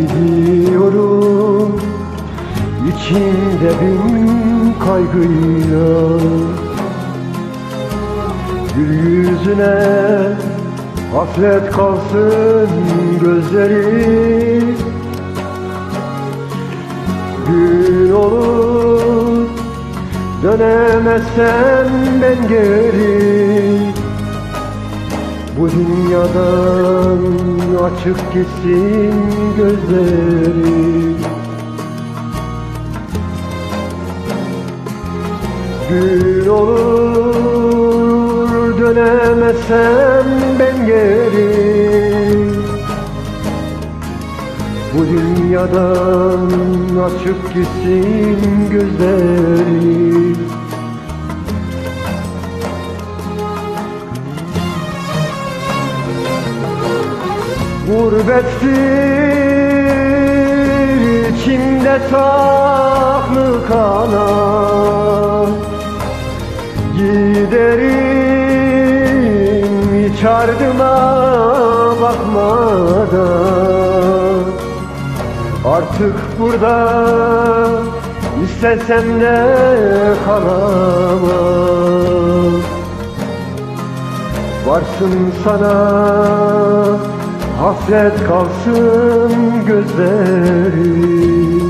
gidiyorum. İçimde bin kaygıyla. Gül yüzüne hasret kalsın gözleri Gün olur dönemezsem ben geri. Bu dünyadan açık gitsin gözleri Gün olur dönemezsem ben geri. Bu dünyadan açıp gitsin gözleri Gurbettir içimde saklı kalan. Giderim hiç ardıma bakmadan. Artık burada istesem de kalamam. Varsın sana hasret kalsın gözlerim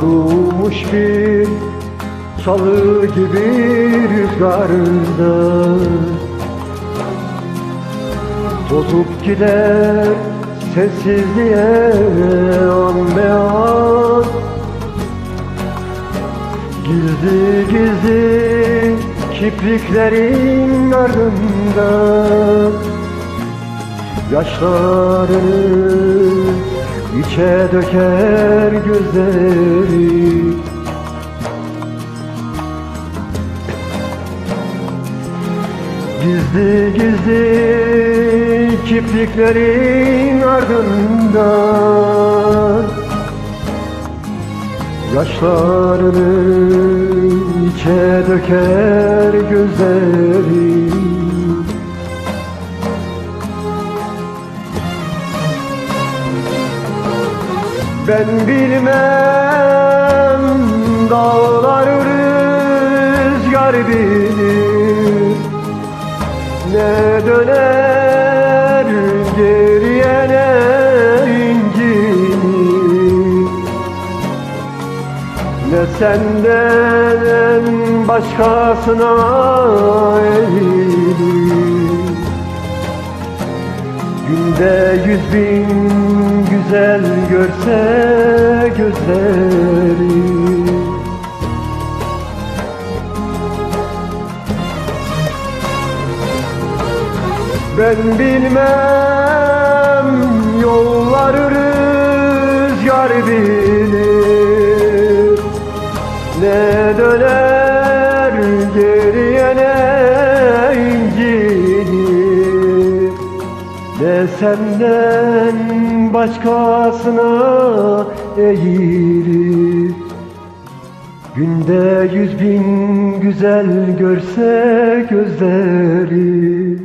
Kurumuş bir salı gibi rüzgarda Tozup gider sessizliğe an be an. Gizli gizli kipriklerin ardından Yaşlarını içe döker gözleri. Gizli gizli kipriklerin ardından Yaşlarını içe döker gözleri Ben bilmem dağlar rüzgar bilir. Ne döner geriye ne incinir Ne senden başkasına eğilir. Günde yüz bin güzel görse gözleri. Ben bilmem yolları rüzgar bilir. Ne döner geriye ne incinir Ne senden başkasına eğilir Günde yüz bin güzel görse gözleri